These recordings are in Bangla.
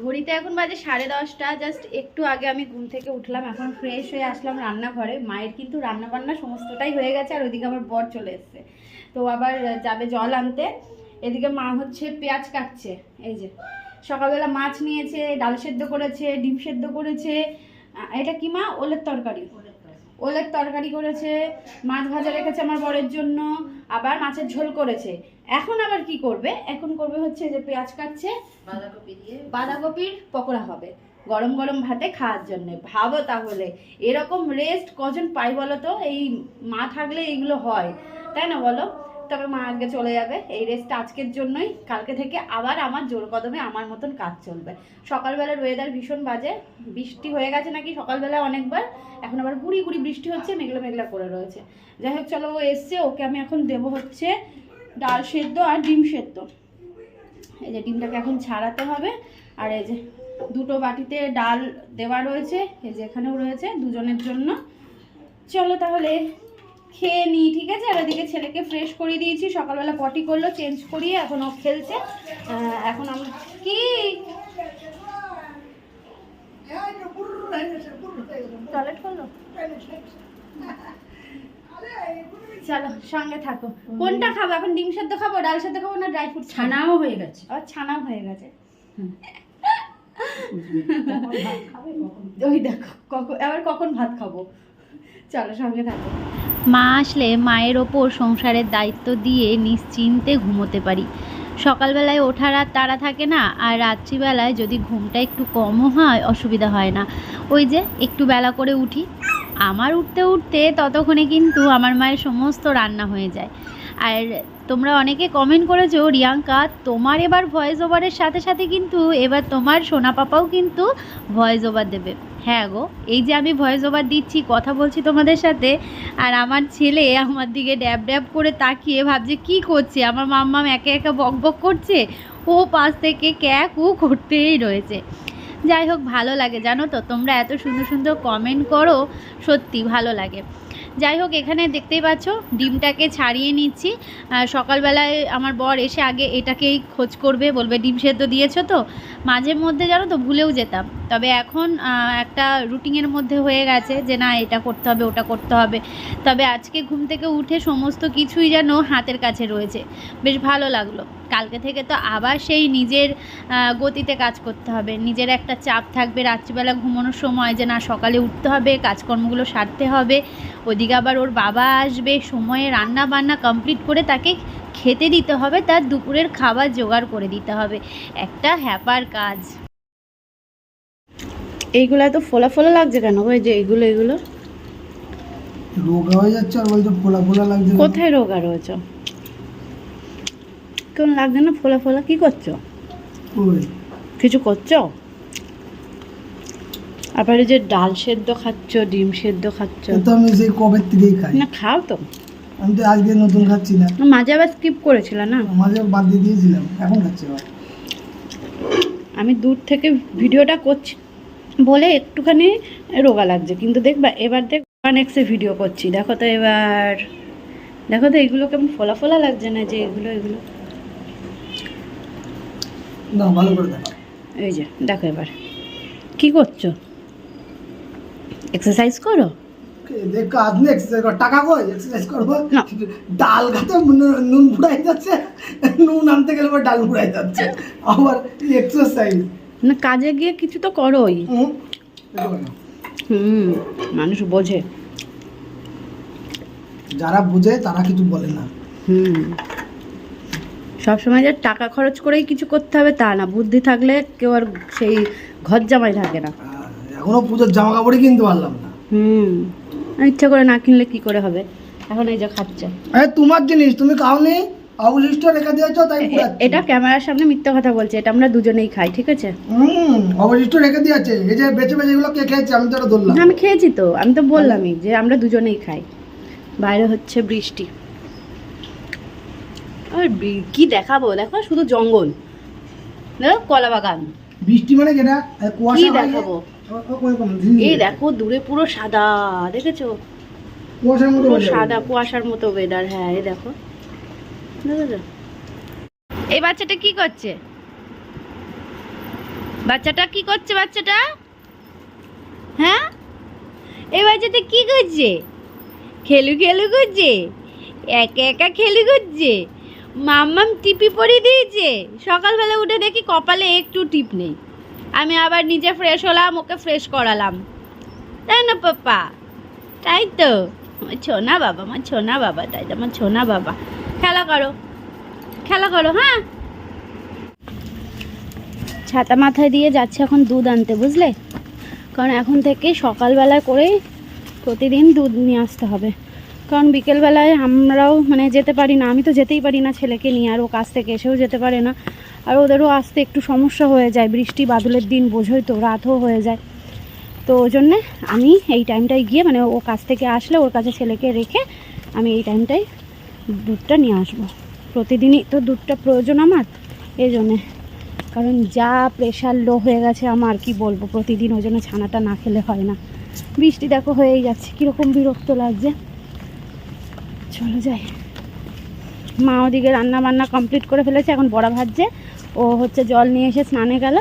ঘড়িতে এখন বাজে সাড়ে দশটা জাস্ট একটু আগে আমি ঘুম থেকে উঠলাম, এখন ফ্রেশ হয়ে আসলাম রান্নাঘরে। মায়ের কিন্তু রান্না বান্না সমস্তটাই হয়ে গেছে, আর ওইদিকে আমার বর চলে এসছে। তো আবার যাবে জল আনতে। এদিকে মা হচ্ছে পেঁয়াজ কাটছে, এই যে। সকালবেলা মাছ নিয়েছে, ডাল সেদ্ধ করেছে, ডিম সেদ্ধ করেছে। এটা কি মা? ওলের তরকারি। ওলের তরকারি করেছে, মাছ ভাজা রেখেছে আমার বরের জন্য, আবার মাছের ঝোল করেছে। এখন আবার কি করবে? এখন করবে হচ্ছে যে পেঁয়াজ কাটছে বাঁধাকপি দিয়ে। বাঁধাকপির পকোড়া হবে। গরম গরম ভাতে খাওয়ার জন্য। ভাবো তাহলে এরকম রেস্ট কজন পাই বলো তো? এই মা থাকলে এইগুলো হয় তাই না বলো? তবে মা আজকে চলে যাবে। এই রেস্টটা আজকের জন্যই। কালকে থেকে আবার আমার জোর কদমে আমার মতন কাজ চলবে। সকালবেলার ওয়েদার ভীষণ বাজে। বৃষ্টি হয়ে গেছে নাকি সকালবেলা অনেকবার। এখন আবার গুড়ি গুড়ি বৃষ্টি হচ্ছে মেঘলা মেঘলা করে রয়েছে। যাই হোক চলো ও এসছে। ওকে আমি এখন দেবো হচ্ছে ডাল সেদ্ধ আর ডিম সেদ্ধ। এই যে ডিমটাকে এখন ছাড়াতে হবে। আর এই যে দুটো বাটিতে ডাল দেওয়া রয়েছে এই যে এখানেও রয়েছে দুজনের জন্য। চলো তাহলে খেয়ে নিই ঠিক আছে? আর ওদিকে ছেলেকে ফ্রেশ করিয়ে দিয়েছি। সকালবেলা পটি করল চেঞ্জ করিয়ে এখন ও খেলছে। এখন আমরা কি? টয়লেট করল? চলো সঙ্গে থাকো। কোনটা খাব? এখন ডিম সেদ্ধ খাব ডাল সেদ্ধ খাব না ড্রাই ফ্রুট ছানাও হয়ে গেছে। আবার ছানাও হয়ে গেছে। ওই দেখো কখন আবার কখন ভাত খাব? চলো সঙ্গে থাকো। মা আসলে মায়ের ওপর সংসারের দায়িত্ব দিয়ে নিশ্চিন্তে ঘুমোতে পারি। সকালবেলায় ওঠার আর তাড়া থাকে না আর রাত্রিবেলায় যদি ঘুমটা একটু কমও হয় অসুবিধা হয় না। ওই যে একটু বেলা করে উঠি আমার উঠতে উঠতে ততক্ষণে কিন্তু আমার মায়ের সমস্ত রান্না হয়ে যায়। আর তোমরা অনেকে কমেন্ট করেছ, রিয়াঙ্কা, তোমার এবার ভয়েস ওভারের সাথে সাথে কিন্তু এবার তোমার সোনা পাপাও কিন্তু ভয়েস ওভার দেবে। হ্যাঁ গো, এই যে আমি ভয়েস ওভার দিচ্ছি, কথা বলছি তোমাদের সাথে, আর আমার ছেলে আমার দিকে ড্যাব ড্যাব করে তাকিয়ে ভাবছে, কি করছে? আমার মাম্মাম একে একা বক বক করছে? ও পাশ থেকে ক্যাক ও করতেই রয়েছে। যাই হোক, ভালো লাগে, জানো তো? তোমরা এত সুন্দর সুন্দর কমেন্ট করো, সত্যি ভালো লাগে। যাই হোক, এখানে দেখতেই পাচ্ছ, ডিমটাকে ছাড়িয়ে নিচ্ছি। সকালবেলায় আমার বর এসে আগে এটাকেই খোঁজ করবে, বলবে, ডিম সেদ্ধ দিয়েছ তো? মাঝে মধ্যে, জানো তো, ভুলেও যেতাম। তবে এখন একটা রুটিনের মধ্যে হয়ে গেছে যে, না, এটা করতে হবে, ওটা করতে হবে। তবে আজকে ঘুম থেকে উঠে সমস্ত কিছুই যেন হাতের কাছে রয়েছে। বেশ ভালো লাগল। কালকে থেকে তো আবার সেই নিজের গতিতে কাজ করতে হবে। নিজের একটা চাপ থাকবে রাত্রিবেলা ঘুমানোর সময় যে না সকালে উঠতে হবে কাজকর্মগুলো সারতে হবে। ওদিকে আবার ওর বাবা আসবে সময়ে রান্না বান্না কমপ্লিট করে তাকে খেতে দিতে হবে তার দুপুরের খাবার জোগাড় করে দিতে হবে। একটা হ্যাপার কাজ। এইগুলো এত ফোলা ফোলা লাগছে কেন ওই যে এগুলো এগুলো রোগা হয়ে যাচ্ছে আর বলছে ফোলা ফোলা লাগছে কোথায় রোগা রয়েছ? কেমন লাগছে না? ফোলা ফোলা কি করছ? কিছু করছ? আবার এই যে ডাল সেদ্ধ খাচ্ছ ডিম সেদ্ধ খাচ্ছ। তো আমি সেই কবের থেকেই খাই। না খাও তো। আমি তো আজকে নতুন খাচ্ছি না। মাঝে আবার স্কিপ করেছিল না? মাঝে বাদ দিয়ে দিয়েছিলাম এখন খাচ্ছি আমি দূর থেকে ভিডিওটা করছি বলে একটুখানি রোগা লাগছে কিন্তু দেখবা এবার দেখ নেক্সটে ভিডিও করছি। দেখো তো এবার দেখো তো এগুলো কেমন ফোলা ফোলা লাগছে না যে এগুলো এগুলো। না ভালো করে দেখো। এই যে দেখো এবার। কি করছ? এক্সারসাইজ করো? দেখ কাজ নেই এক্সারসাইজ কর। টাকা কই? এক্সারসাইজ করব। ডাল খাতে নুন- যাচ্ছে নুন আনতে গেলে ডাল যাচ্ছে। আবার এক্সারসাইজ না কাজে গিয়ে কিছু তো করোই। হুম মানুষ বোঝে। যারা বুঝে তারা কিছু বলে না। হুম। সবসময় যে টাকা খরচ করেই কিছু করতে হবে তা না। বুদ্ধি থাকলে কেউ আর সেই ঘর জামাই থাকে না। এখনও পুজোর জামা কাপড়ই কিনতে পারলাম না। হুম। ইচ্ছা করে না কিনলে কি করে হবে? এখন এই যে খাচ্ছে। আরে তোমার জিনিস তুমি খাওনি? অবশিষ্ট রেখে দিয়েছ তাই এটা ক্যামেরার সামনে মিথ্যা কথা বলছে এটা আমরা দুজনেই খাই ঠিক আছে? হুম অবশিষ্ট রেখে দিয়েছে। এই যে বেঁচে বেঁচে এগুলো কে খেয়েছে? আমি তো ধরলাম। আমি খেয়েছি তো আমি তো বললামই যে আমরা দুজনেই খাই। বাইরে হচ্ছে বৃষ্টি। আর কি দেখাবো? দেখো শুধু জঙ্গল। দেখো কলা বাগান। বৃষ্টি মানে কুয়াশা মানে- দেখাবো। এই দেখো দূরে পুরো সাদা দেখেছ? কুয়াশার মতো সাদা কুয়াশার মতো ওয়েদার হ্যাঁ এই দেখো। দেখেছ? এই বাচ্চাটা কি করছে? বাচ্চাটা কি করছে বাচ্চাটা? হ্যাঁ? এই বাচ্চাটা কি করছে? খেলু খেলু করছে? একা একা খেলু করছে? মাম্মাম টিপি পরিয়ে দিয়েছে। সকালবেলা উঠে দেখি কপালে একটু টিপ নেই। আমি আবার নিজে ফ্রেশ হলাম, ওকে ফ্রেশ করালাম। তাই না পাপা তাই তো। আমার ছোনা বাবা, আমার ছোনা বাবা, তাই তো আমার ছোনা বাবা। খেলা করো। খেলা করো হ্যাঁ? ছাতা মাথায় দিয়ে যাচ্ছে এখন দুধ আনতে, বুঝলে? কারণ এখন থেকে সকালবেলা করেই প্রতিদিন দুধ নিয়ে আসতে হবে। কারণ বিকেলবেলায় আমরাও মানে যেতে পারি না। আমি তো যেতেই পারি না ছেলেকে নিয়ে, আর ও কাছ থেকে এসেও যেতে পারে না। আর ওদেরও আসতে একটু সমস্যা হয়ে যায়, বৃষ্টি বাদলের দিন বোঝোই তো, রাতও হয়ে যায়। তো ওই জন্যে আমি এই টাইমটায় গিয়ে মানে ও কাছ থেকে আসলে ওর কাছে ছেলেকে রেখে আমি এই টাইমটায় দুধটা নিয়ে আসব। প্রতিদিনই তো দুধটা প্রয়োজন আমার, এই জন্যে। কারণ যা প্রেশার লো হয়ে গেছে আমার, কি বলব? প্রতিদিন ওই জন্য ছানাটা না খেলে হয় না। বৃষ্টি দেখো হয়েই যাচ্ছে, কীরকম বিরক্ত লাগছে। চলো যাই। মা ওদিকে রান্না বান্না কমপ্লিট করে ফেলেছে, এখন বড়া ভাজছে। ও হচ্ছে জল নিয়ে এসে স্নানে গেল।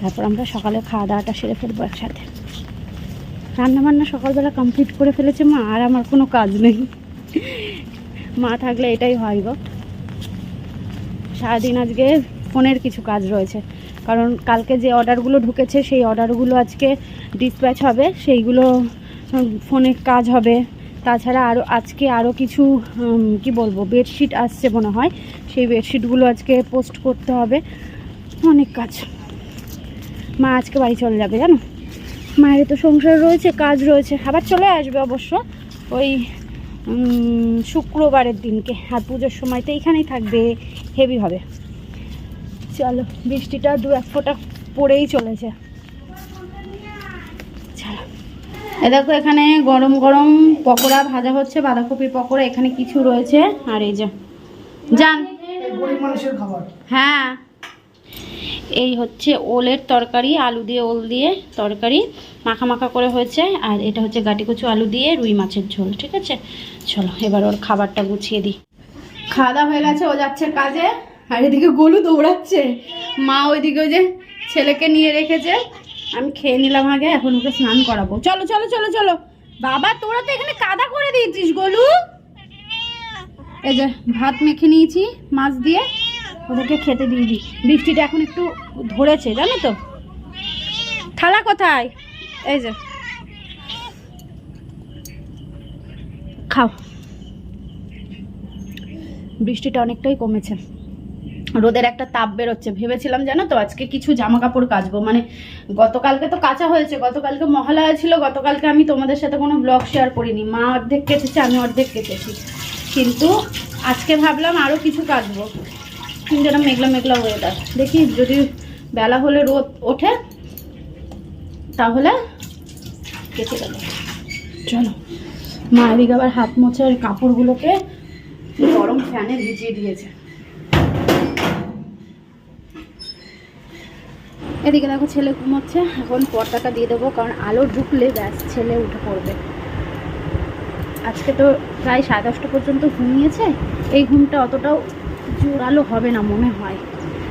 তারপর আমরা সকালে খাওয়া দাওয়াটা সেরে ফেলব একসাথে। রান্না বান্না সকালবেলা কমপ্লিট করে ফেলেছে মা, আর আমার কোনো কাজ নেই। মা থাকলে এটাই হয় গো। সারাদিন আজকে ফোনের কিছু কাজ রয়েছে। কারণ কালকে যে অর্ডারগুলো ঢুকেছে, সেই অর্ডারগুলো আজকে ডিসপ্যাচ হবে, সেইগুলো ফোনে কাজ হবে। তাছাড়া আরও আজকে আরও কিছু কি বলব বেডশিট আসছে মনে হয়। সেই বেডশিটগুলো আজকে পোস্ট করতে হবে। অনেক কাজ। মা আজকে বাড়ি চলে যাবে, জানো? মায়ের তো সংসার রয়েছে, কাজ রয়েছে। আবার চলে আসবে অবশ্য ওই শুক্রবারের দিনকে। আর পুজোর সময় তো এইখানেই থাকবে হেভি হবে। চলো, বৃষ্টিটা দু এক ফোঁটা পড়েই চলেছে চলো এ দেখো এখানে গরম গরম পকোড়া ভাজা হচ্ছে বাঁধাকপির পকোড়া এখানে কিছু রয়েছে। আর এই যে যান হ্যাঁ। এই হচ্ছে ওলের তরকারি আলু দিয়ে ওল দিয়ে তরকারি মাখা মাখা করে হয়েছে। আর এটা হচ্ছে গাটি কচু আলু দিয়ে রুই মাছের ঝোল ঠিক আছে? চলো এবার ওর খাবারটা গুছিয়ে দিই। খাওয়া দাওয়া হয়ে গেছে ও যাচ্ছে কাজে আর এদিকে গোলু দৌড়াচ্ছে। মা ওইদিকে ওই যে ছেলেকে নিয়ে রেখেছে। আমি খেয়ে নিলাম আগে, এখন ওকে স্নান করাবো। চলো চলো চলো চলো। বাবা, তোরা তো এখানে কাদা করে দিয়েছিস, গোলু। এই যে, ভাত মেখে নিয়েছি, মাছ দিয়ে। ওদেরকে খেতে দিয়ে দিই। বৃষ্টিটা এখন একটু ধরেছে, জানো তো? থালা কোথায়? এই যে। খাও। বৃষ্টিটা অনেকটাই কমেছে। রোদের একটা তাপ বেরোচ্ছে। ভেবেছিলাম জানো তো আজকে কিছু জামা কাপড় কাচবো। মানে গতকালকে তো কাঁচা হয়েছে, গতকালকে মহালয়া ছিল, গতকালকে আমি তোমাদের সাথে কোনো ব্লগ শেয়ার করিনি। মা অর্ধেক কেটেছে আমি অর্ধেক কেটেছি কিন্তু আজকে ভাবলাম আরও কিছু কাচবো। কিন্তু এটা মেঘলা মেঘলা ওয়েদার দেখি যদি বেলা হলে রোদ ওঠে, তাহলে কেটে গেল চলো। মা এদিকে আবার হাত মোছার কাপড়গুলোকে গরম ফ্যানে ভিজিয়ে দিয়েছে। এদিকে দেখো ছেলে ঘুমোচ্ছে, এখন পর্দাটা দিয়ে দেবো, কারণ আলো ঢুকলে ব্যাস ছেলে উঠে পড়বে। আজকে তো প্রায় সাড়ে দশটা পর্যন্ত ঘুমিয়েছে, এই ঘুমটা অতটাও জোরালো হবে না মনে হয়।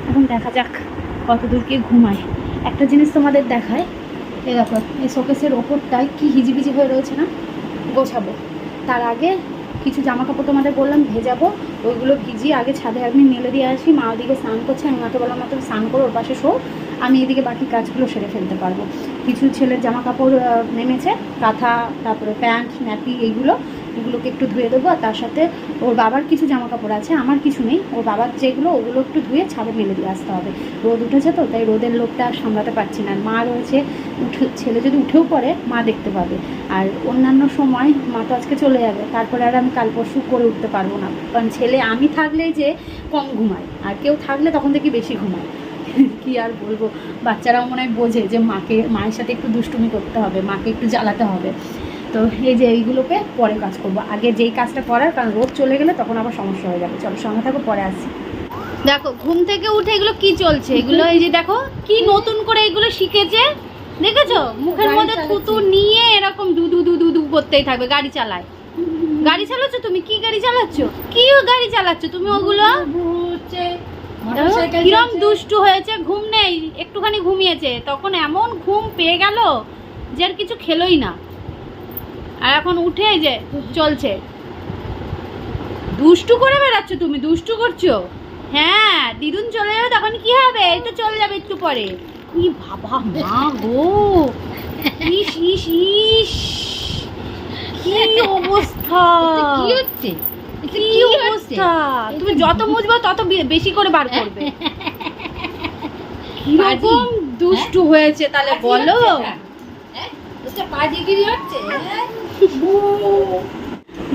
এখন দেখা যাক কত দূর কি ঘুমায়। একটা জিনিস তোমাদের দেখায় এই দেখো, এই শোকেসের ওপরটায় কি হিজিবিজি হয়ে রয়েছে না, গোছাবো। তার আগে কিছু জামা কাপড় তোমাদের বললাম, ভেজাবো, ওইগুলো ভিজিয়ে আগে ছাদে আমি মেলে দিয়ে আসি, মা ওদিকে স্নান করছে, আমি মাকে বললাম মতো স্নান করো, ওর পাশে শো, আমি এদিকে বাকি কাজগুলো সেরে ফেলতে পারব। কিছু ছেলের জামা কাপড় নেমেছে কাঁথা তারপরে প্যান্ট, ন্যাপি, এইগুলো এগুলোকে একটু ধুয়ে দেবো, আর তার সাথে ওর বাবার কিছু জামা কাপড় আছে, আমার কিছু নেই। ওর বাবার যেগুলো, ওগুলো একটু ধুয়ে ছাদে মেলে দিয়ে আসতে হবে। রোদ উঠেছে তো, তাই রোদের লোকটা আর সামলাতে পারছি না। মা রয়েছে, উঠে, ছেলে যদি উঠেও পড়ে, মা দেখতে পাবে। আর অন্যান্য সময় মা তো আজকে চলে যাবে, তারপরে আর আমি কাল পরশু করে উঠতে পারব না। কারণ ছেলে, আমি থাকলে যে কম ঘুমায়, আর কেউ থাকলে তখন থেকে বেশি ঘুমায়। কি আর বলব? বাচ্চারাও মনে হয় বোঝে যে মাকে, মায়ের সাথে একটু দুষ্টুমি করতে হবে, মাকে একটু জ্বালাতে হবে। তো এই যে এইগুলোকে পরে কাজ করব। আগে যেই কাজটা করার কারণ রোদ চলে গেলে তখন আবার সমস্যা হয়ে যাবে। চলো সঙ্গে থাকো পরে আসছি। দেখো ঘুম থেকে উঠে এগুলো কি চলছে? এগুলো এই যে দেখো কি নতুন করে এগুলো শিখেছে? দেখেছ? মুখের মধ্যে থুতু নিয়ে এরকম দু দু দু দু করতেই থাকবে গাড়ি চালায়। গাড়ি চালাচ্ছ তুমি? কি গাড়ি চালাচ্ছ? কি গাড়ি চালাচ্ছ তুমি ওগুলো? হচ্ছে কিরম। দুষ্টু হয়েছে ঘুম নেই একটুখানি ঘুমিয়েছে। তখন এমন ঘুম পেয়ে গেল যে আর কিছু খেলোই না। আর এখন উঠে এই যে চলছে। দুষ্টু করে বেড়াচ্ছ তুমি দুষ্টু করছ? হ্যাঁ দিদুন চলে যাবে তখন কি হবে? এই তো চলে যাবে একটু পরে। কি বাবা মা গো! ইস ইস ইস! কি অবস্থা? কি হচ্ছে? কি অবস্থা? তুমি যত মুছবে তত বেশি করে বার করবে। কীরকম দুষ্টু হয়েছে তাহলে বলো? হচ্ছে?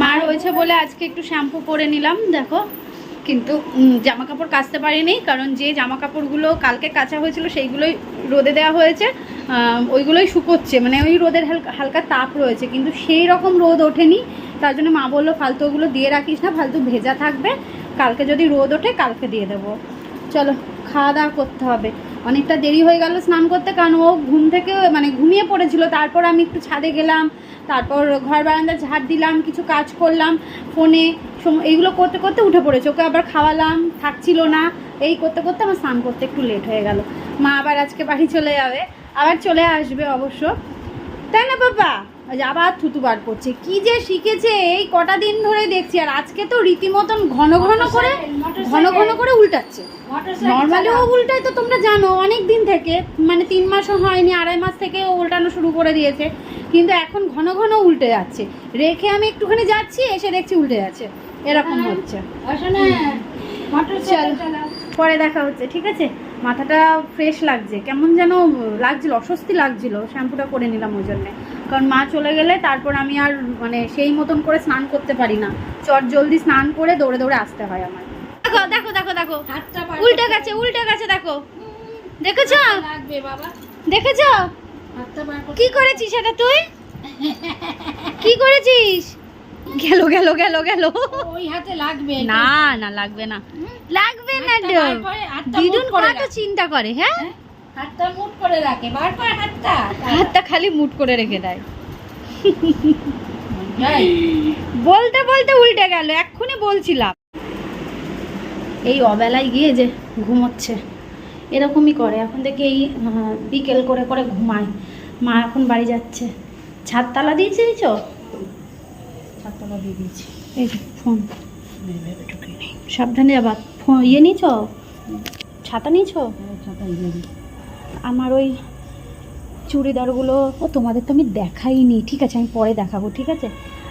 মার হয়েছে বলে আজকে একটু শ্যাম্পু করে নিলাম, দেখো। কিন্তু জামা কাপড় কাচতে পারিনি, কারণ যে জামা কাপড়গুলো কালকে কাচা হয়েছিল সেইগুলোই রোদে দেওয়া হয়েছে ওইগুলোই শুকোচ্ছে মানে ওই রোদের হালকা তাপ রয়েছে, কিন্তু সেই রকম রোদ ওঠেনি। তার জন্য মা বলল, ফালতু ওগুলো দিয়ে রাখিস না, ফালতু ভেজা থাকবে, কালকে যদি রোদ ওঠে, কালকে দিয়ে দেবো। চলো, খাওয়া দাওয়া করতে হবে। অনেকটা দেরি হয়ে গেল স্নান করতে, কারণ ও ঘুম থেকে মানে ঘুমিয়ে পড়েছিল। তারপর আমি একটু ছাদে গেলাম, তারপর ঘর বারান্দা ঝাড় দিলাম, কিছু কাজ করলাম, ফোনে এইগুলো করতে করতে উঠে পড়েছে। ওকে আবার খাওয়ালাম, থাকছিল না। এই করতে করতে আমার স্নান করতে একটু লেট হয়ে গেল। মা আবার আজকে বাড়ি চলে যাবে, আবার চলে আসবে অবশ্য। তাই না বাবা আবার থুতু বার করছে কি যে শিখেছে এই কটা দিন ধরে দেখছি আর আজকে তো রীতিমতন ঘন ঘন করে ঘন ঘন করে উল্টাচ্ছে। নর্মালি ও উল্টায় তো তোমরা জানো অনেক দিন থেকে মানে তিন মাসও হয়নি আড়াই মাস থেকে ও উল্টানো শুরু করে দিয়েছে কিন্তু এখন ঘন ঘন উল্টে যাচ্ছে। রেখে আমি একটুখানি যাচ্ছি এসে দেখছি উল্টে যাচ্ছে। এরকম হচ্ছে। পরে দেখা হচ্ছে ঠিক আছে? মাথাটা ফ্রেশ লাগছে কেমন যেন লাগছিল অস্বস্তি লাগছিল শ্যাম্পুটা করে নিলাম ওই জন্যে। কারণ মা চলে গেলে তারপর আমি আর মানে সেই মতন করে স্নান করতে পারি না। চট জলদি স্নান করে দৌড়ে দৌড়ে আসতে হয় আমার। দেখো দেখো দেখো দেখো। উল্টে গেছে উল্টে গেছে দেখো। দেখেছ? দেখেছ? কি করেছিস এটা তুই? কি করেছিস? গেল গেল গেল গেল। ওই হাতে লাগবে না না লাগবে না। লাগবে না দিদুন কত চিন্তা করে হ্যাঁ? হাতটা মুট করে রাখে বার কর হাতটা। হাতটা খালি মুট করে রেখে দেয়। বলতে বলতে উল্টে গেল এক্ষুনি বলছিলাম। এই অবেলায় গিয়ে যে ঘুমোচ্ছে এরকমই করে। এখন থেকে এই বিকেল করে করে ঘুমায়। মা এখন বাড়ি যাচ্ছে। ছাদ তালা দিয়েছে ছাতটা দিয়ে দিয়েছি। এই ফোন। সাবধানে যাবা। ফোন ইয়ে নিয়েছ? ছাতা নিয়েছ? ছাতা দিয়ে দিই আমার ওই চুড়িদারগুলো ও তোমাদের তো আমি দেখাইনি ঠিক আছে আমি পরে দেখাবো ঠিক আছে?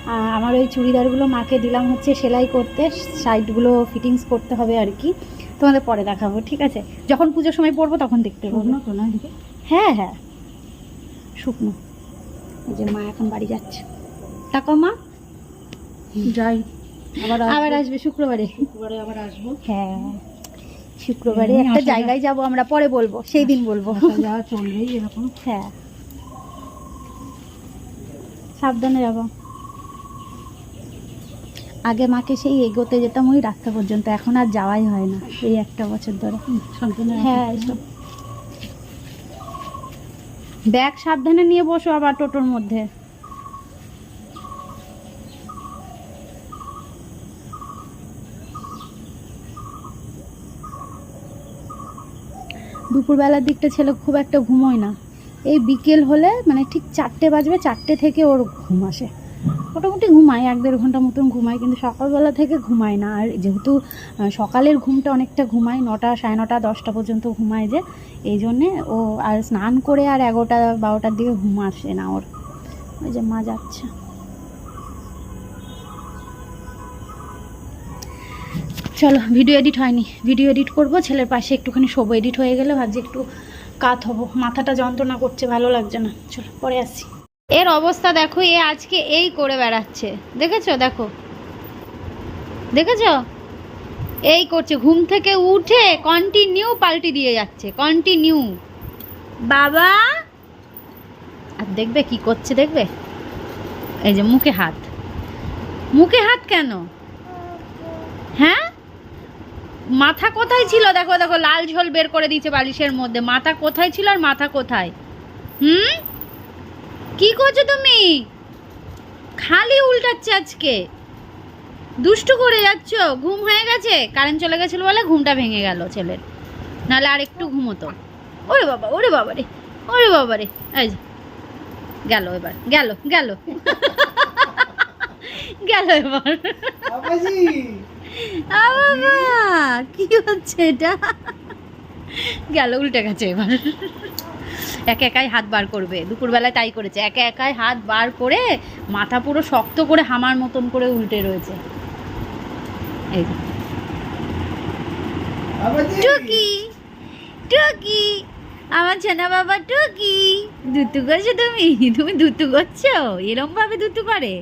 আমার ওই চুড়িদারগুলো মাকে দিলাম হচ্ছে সেলাই করতে সাইডগুলো ফিটিংস করতে হবে আর কি তোমাদের পরে দেখাবো ঠিক আছে? যখন পুজোর সময় পরবো তখন দেখতে পাবো। হ্যাঁ হ্যাঁ। শুকনো। এই যে মা এখন বাড়ি যাচ্ছে। তাকাও মা। যাই। আবার আবার আসবে। শুক্রবারে। পরে আবার আসব। হ্যাঁ। শুক্রবারে একটা জায়গায় যাব আমরা পরে বলব সেই দিন বলব। যাওয়া চলবেই এরকম। হ্যাঁ। সাবধানে যাব। আগে মাকে সেই এগোতে যেতাম ওই রাস্তা পর্যন্ত এখন আর যাওয়াই হয় না এই একটা বছর ধরে। হ্যাঁ ব্যাগ সাবধানে নিয়ে বসো আবার টোটোর মধ্যে। দুপুরবেলার দিকটা ছেলে খুব একটা ঘুমোয় না। এই বিকেল হলে মানে ঠিক চারটে বাজবে, চারটে থেকে ওর ঘুম আসে। মোটামুটি ঘুমায়, এক দেড় ঘণ্টা মতন ঘুমায়, কিন্তু সকালবেলা থেকে ঘুমায় না। আর যেহেতু সকালের ঘুমটা অনেকটা ঘুমায়, নটা সাড়ে নটা, দশটা পর্যন্ত ঘুমায় যে, এই জন্যে ও আর স্নান করে আর এগারোটা, বারোটার দিকে ঘুম আসে না ওর। ওই যে মা যাচ্ছে। চলো ভিডিও এডিট হয়নি। ভিডিও এডিট করব ছেলের পাশে একটুখানি শোবো। এডিট হয়ে গেলে ভাবছি একটু কাত হব। মাথাটা যন্ত্রণা করছে ভালো লাগছে না। চলো পরে আসি এর অবস্থা দেখো এ আজকে এই করে বেড়াচ্ছে। দেখেছ? দেখো। দেখেছ? এই করছে। ঘুম থেকে উঠে কন্টিনিউ পাল্টি দিয়ে যাচ্ছে। কন্টিনিউ বাবা! আর দেখবে কি করছে দেখবে? এই যে মুখে হাত। মুখে হাত কেন? হ্যাঁ? মাথা কোথায় ছিল? দেখো দেখো, লাল ঝোল বের করে দিয়েছে বালিশের মধ্যে। মাথা কোথায় ছিল আর মাথা কোথায়? হুম? কি করছ তুমি? খালি উল্টাচ্ছে আজকে। দুষ্টু করে যাচ্ছ? ঘুম হয়ে গেছে? কারেন্ট চলে গেছিল বলে ঘুমটা ভেঙে গেল ছেলের। নাহলে আর একটু ঘুমোতো। ওরে বাবা ওরে বাবা রে, ওরে বাবা রে। এই গেল এবার, গেল গেল। গেল এবার। বাবা কি হচ্ছে এটা? গেল উল্টে গেছে এবার। একা একাই হাত বার করবে দুপুরবেলায় তাই করেছে। একা একাই হাত বার করে মাথা পুরো শক্ত করে হামার মতন করে উল্টে রয়েছে। এই টুকি টুকি আমার ছেনা বাবা টুকি। দুতু করছ তুমি তুমি দুতু করছ এরম ভাবে দুতু করে।